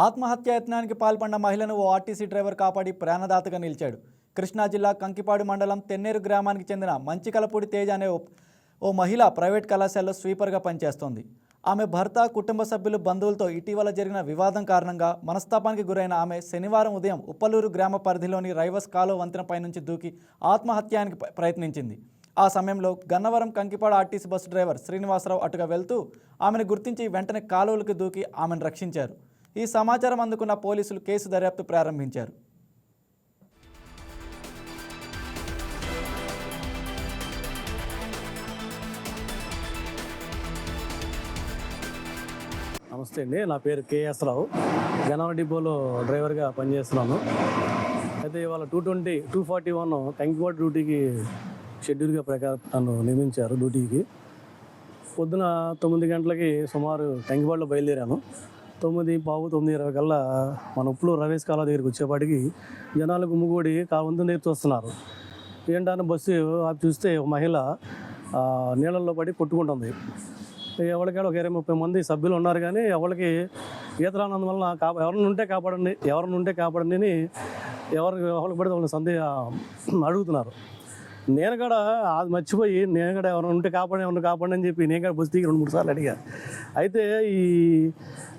ఆత్మహత్యాయత్నానికి పాల్పడిన మహిళను ఓ RTC driver కాపాడి ప్రాణదాతగా నిలిచాడు. కృష్ణా జిల్లా కంకిపాడు మండలం తెన్నేరు గ్రామానికి చెందిన మంచికలపూడి తేజ అనే ఓ- ఓ మహిళ ప్రైవేట్ కళాశాలలో స్వీపర్గా పనిచేస్తోంది. ఆమె భర్త కుటుంబ సభ్యులు బంధువులతో ఇటీవల జరిగిన వివాదం కారణంగా మనస్తాపానికి గురైన ఆమె శనివారం ఉదయం ఉప్పలూరు గ్రామ పరిధిలోని రైవస్ కాలువ వంతెనపై నుంచి దూకి ఆత్మహత్యానికి ప్రయత్నించింది. ఆ సమయంలో Gannavaram Kankipadu RTC bus driver Srinivasarao అటుగా వెళ్తూ ఆమెను గుర్తించి వెంటనే కాలువలకు దూకి ఆమెను రక్షించారు. ఈ సమాచారం అందుకున్న పోలీసులు కేసు దర్యాప్తు ప్రారంభించారు. నమస్తే అండి. నా పేరు కేఎస్ రావు. జనవరి డిపోలో డ్రైవర్గా పనిచేస్తున్నాను. అయితే ఇవాళ two twenty two forty one Kankipadu డ్యూటీకి షెడ్యూల్గా ప్రకారం నన్ను నియమించారు డ్యూటీకి. పొద్దున తొమ్మిది గంటలకి సుమారు కంకిపాడులో బయలుదేరాను. తొమ్మిది పావు తొమ్మిది ఇరవై కల్లా మన ఉప్పులు రవేష్ కాలువ దగ్గరికి వచ్చేపాటికి జనాలు గుమ్ముగూడి కావంతు నేర్చి వస్తున్నారు. ఏంటని బస్సు ఆపి చూస్తే ఒక మహిళ నీళ్ళల్లో పడి కొట్టుకుంటుంది. ఎవరికైనా ఒక ఇరవై ముప్పై మంది సభ్యులు ఉన్నారు కానీ ఎవరికి ఈత వలన కాపా ఎవరిని ఉంటే కాపాడండి ఎవరిని ఉంటే కాపాడండి అని ఎవరికి ఎవరికి పడితే వాళ్ళని సందేహం అడుగుతున్నారు. నేను కూడా అది మర్చిపోయి నేను కూడా ఎవరైనా ఉంటే కాపాడి ఎవరిని కాపాడి అని చెప్పి నేను కూడా బస్సు దిగి రెండు మూడు సార్లు అడిగా. అయితే ఈ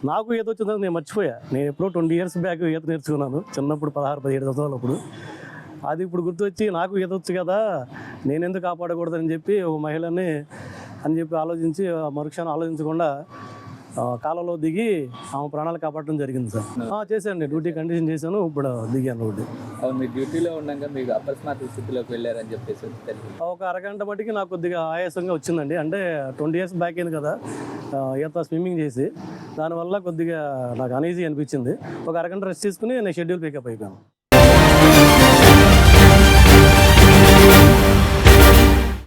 నాకు ఈత వచ్చిందో నేను మర్చిపోయా. నేను ఎప్పుడో ట్వంటీ ఇయర్స్ బ్యాక్ ఈత నేర్చుకున్నాను. చిన్నప్పుడు పదహారు పదిహేడు సంవత్సరాలు అప్పుడు. అది ఇప్పుడు గుర్తొచ్చి నాకు ఈత వచ్చు కదా నేను ఎందుకు కాపాడకూడదని చెప్పి ఒక మహిళని అని చెప్పి ఆలోచించి మరుక్షణం ఆలోచించకుండా కాలంలో దిగి ఆమె ప్రాణాలు కాపాడడం జరిగింది సార్. చేశాను డ్యూటీ కండిషన్ చేశాను. ఇప్పుడు దిగాను డ్యూటీ. అవును మీరు డ్యూటీలో ఉండగా మీకు స్థితిలోకి వెళ్ళారని చెప్పేసి ఒక అరగంట మట్టికి నాకు కొద్దిగా ఆయాసంగా వచ్చిందండి. అంటే ట్వంటీ ఇయర్స్ బ్యాక్ అయింది కదా. ఈత స్విమ్మింగ్ చేసి దానివల్ల కొద్దిగా నాకు అనీజీ అనిపించింది. ఒక అరగంట రెస్ట్ తీసుకుని నేను షెడ్యూల్ పికప్ అయిపోయాను.